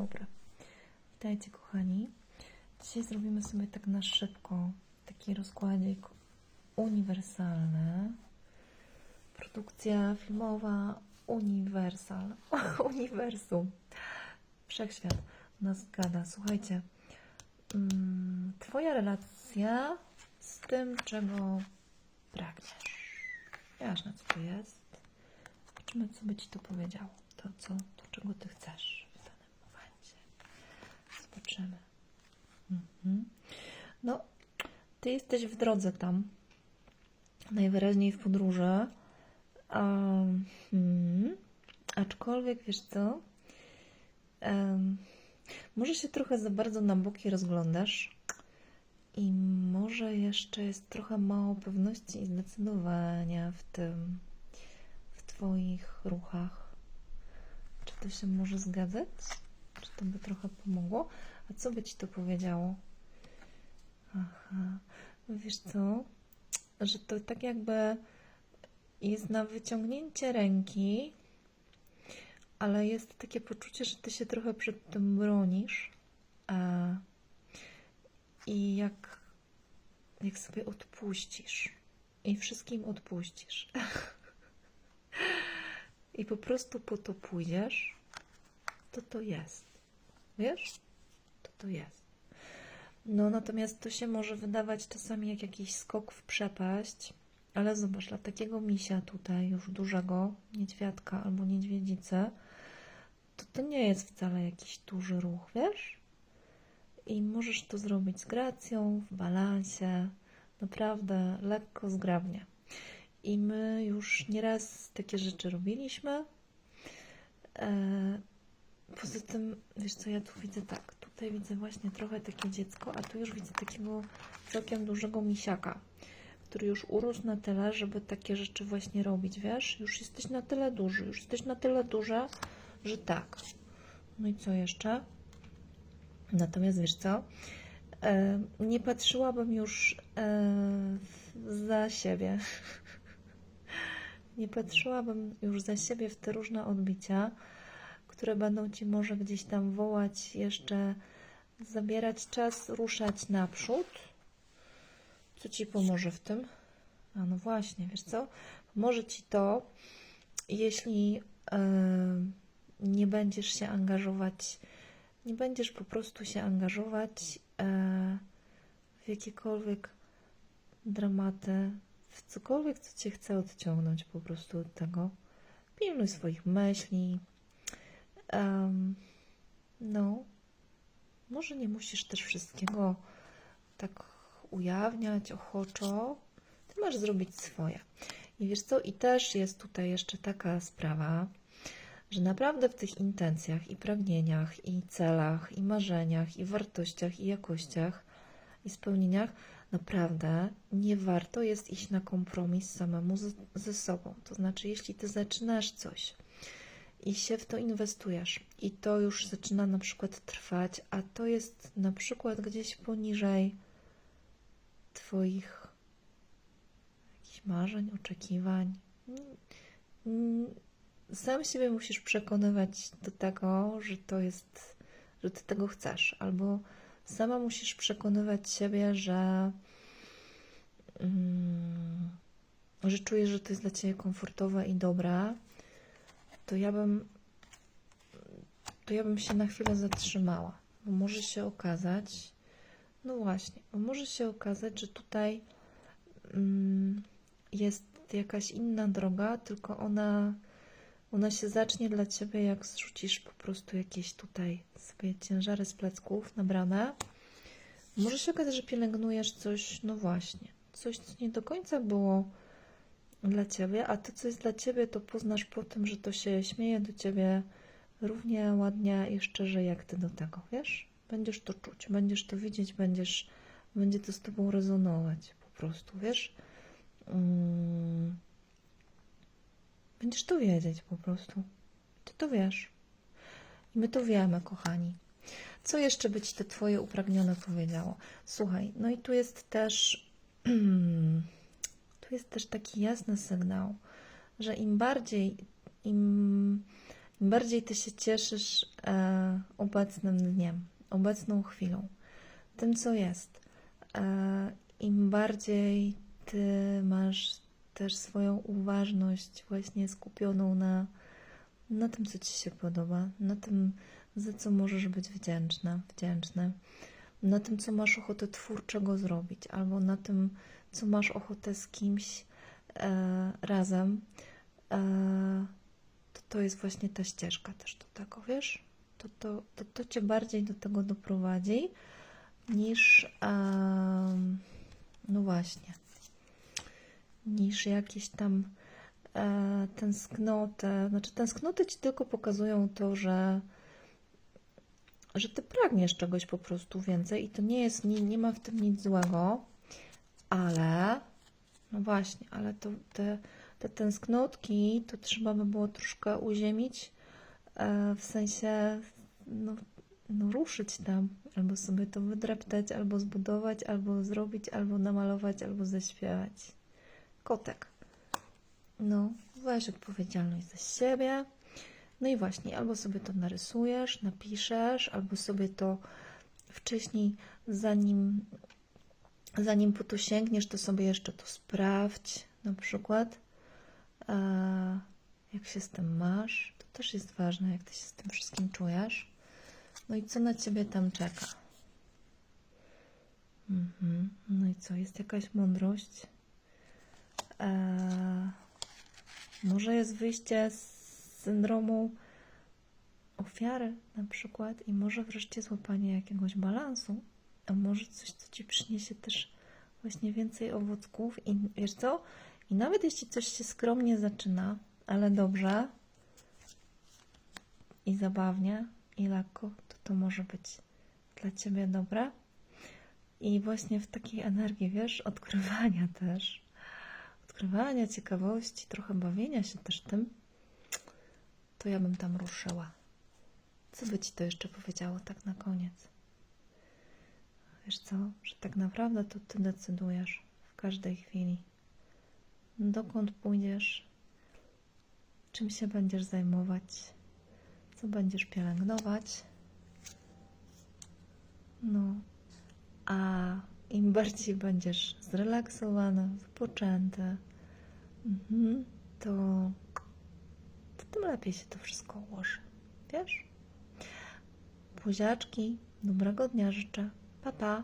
dobry. Witajcie kochani. Dzisiaj zrobimy sobie tak na szybko taki rozkładzik uniwersalny. Produkcja filmowa Uniwersal. Uniwersum. Wszechświat nas gada. Słuchajcie, mm, Twoja relacja z tym, czego pragniesz. Ważne, co to jest. Zobaczymy, co by Ci to powiedziało. To, co, to czego Ty chcesz w danym momencie. Zobaczymy. Mhm. No, Ty jesteś w drodze tam. Najwyraźniej w podróży. Um, hmm. Aczkolwiek, wiesz co? Um, może się trochę za bardzo na boki rozglądasz i może jeszcze jest trochę mało pewności i zdecydowania w tym, w Twoich ruchach. Czy to się może zgadzać? Czy to by trochę pomogło? A co by Ci to powiedziało? Aha, wiesz co? Że to tak jakby jest na wyciągnięcie ręki, ale jest takie poczucie, że Ty się trochę przed tym bronisz. I jak, jak sobie odpuścisz i wszystkim odpuścisz i po prostu po to pójdziesz, to to jest. Wiesz? To to jest. No natomiast to się może wydawać czasami jak jakiś skok w przepaść, ale zobacz, dla takiego misia tutaj, już dużego niedźwiadka albo niedźwiedzicy, to to nie jest wcale jakiś duży ruch, wiesz? i możesz to zrobić z gracją, w balansie, naprawdę lekko, zgrabnie. I my już nieraz takie rzeczy robiliśmy. E, poza tym, wiesz co, ja tu widzę tak, tutaj widzę właśnie trochę takie dziecko, a tu już widzę takiego całkiem dużego misiaka, który już urósł na tyle, żeby takie rzeczy właśnie robić, wiesz? Już jesteś na tyle duży, już jesteś na tyle duża, że tak. No i co jeszcze? Natomiast wiesz co? E, nie patrzyłabym już e, za siebie. Nie patrzyłabym już za siebie w te różne odbicia, które będą ci może gdzieś tam wołać, jeszcze zabierać czas, ruszać naprzód. Co ci pomoże w tym? A no właśnie, wiesz co? Pomoże ci to, jeśli e, nie będziesz się angażować nie będziesz po prostu się angażować e, w jakiekolwiek dramaty, w cokolwiek, co cię chce odciągnąć po prostu od tego. Pilnuj swoich myśli. Um, no, może nie musisz też wszystkiego tak ujawniać ochoczo. Ty masz zrobić swoje. I wiesz co, i też jest tutaj jeszcze taka sprawa, że naprawdę w tych intencjach i pragnieniach, i celach, i marzeniach, i wartościach, i jakościach, i spełnieniach naprawdę nie warto jest iść na kompromis samemu ze sobą. To znaczy, jeśli ty zaczynasz coś i się w to inwestujesz, i to już zaczyna na przykład trwać, a to jest na przykład gdzieś poniżej Twoich jakichś marzeń, oczekiwań. Sam siebie musisz przekonywać do tego, że to jest, że ty tego chcesz, albo sama musisz przekonywać siebie, że, mm, że czujesz, że to jest dla ciebie komfortowe i dobre, to ja bym to ja bym się na chwilę zatrzymała, bo może się okazać, no właśnie, bo może się okazać, że tutaj mm, jest jakaś inna droga, tylko ona ona się zacznie dla Ciebie, jak zrzucisz po prostu jakieś tutaj swoje ciężary z plecków nabrane. Może się okazać, że pielęgnujesz coś, no właśnie, coś, co nie do końca było dla Ciebie, a to, co jest dla Ciebie, to poznasz po tym, że to się śmieje do Ciebie równie ładnie i szczerze, jak Ty do tego, wiesz? Będziesz to czuć, będziesz to widzieć, będziesz, będzie to z Tobą rezonować po prostu, wiesz? Hmm Będziesz to wiedzieć po prostu. Ty to wiesz. I my to wiemy, kochani. Co jeszcze by ci to twoje upragnione powiedziało? Słuchaj, no i tu jest też jest też taki jasny sygnał, że im bardziej im, im bardziej ty się cieszysz e, obecnym dniem, obecną chwilą, tym, co jest. E, Im bardziej ty masz też swoją uważność właśnie skupioną na, na tym, co ci się podoba, na tym, za co możesz być wdzięczna, wdzięczny, na tym, co masz ochotę twórczego zrobić, albo na tym, co masz ochotę z kimś e, razem, e, to to jest właśnie ta ścieżka też do tego, wiesz? To, to, to, to cię bardziej do tego doprowadzi niż, em, no właśnie, niż jakieś tam e, tęsknoty. Znaczy, tęsknoty ci tylko pokazują to, że że ty pragniesz czegoś po prostu więcej i to nie jest, nie, nie ma w tym nic złego, ale, no właśnie, ale to te, te tęsknotki to trzeba by było troszkę uziemić, e, w sensie, no, no ruszyć tam, albo sobie to wydreptać, albo zbudować, albo zrobić, albo namalować, albo zaśpiewać. Kotek. No, weź odpowiedzialność za siebie. No i właśnie, albo sobie to narysujesz, napiszesz, albo sobie to wcześniej, zanim, zanim po to sięgniesz, to sobie jeszcze to sprawdź, na przykład, jak się z tym masz. To też jest ważne, jak ty się z tym wszystkim czujesz. No i co na ciebie tam czeka? Mhm. No i co, jest jakaś mądrość? E, może jest wyjście z syndromu ofiary na przykład i może wreszcie złapanie jakiegoś balansu, a może coś, co ci przyniesie też właśnie więcej owocków i wiesz co? I nawet jeśli coś się skromnie zaczyna, ale dobrze i zabawnie i lekko, to to może być dla ciebie dobre. I właśnie w takiej energii, wiesz, odkrywania też, odkrywania ciekawości, trochę bawienia się też tym, to ja bym tam ruszyła. Co by ci to jeszcze powiedziało tak na koniec? Wiesz co, że tak naprawdę to ty decydujesz w każdej chwili. Dokąd pójdziesz, czym się będziesz zajmować, co będziesz pielęgnować. No, a im bardziej będziesz zrelaksowany, wypoczęty, mhm, to to tym lepiej się to wszystko ułoży. Wiesz? Buziaczki, dobrego dnia życzę. Pa, pa.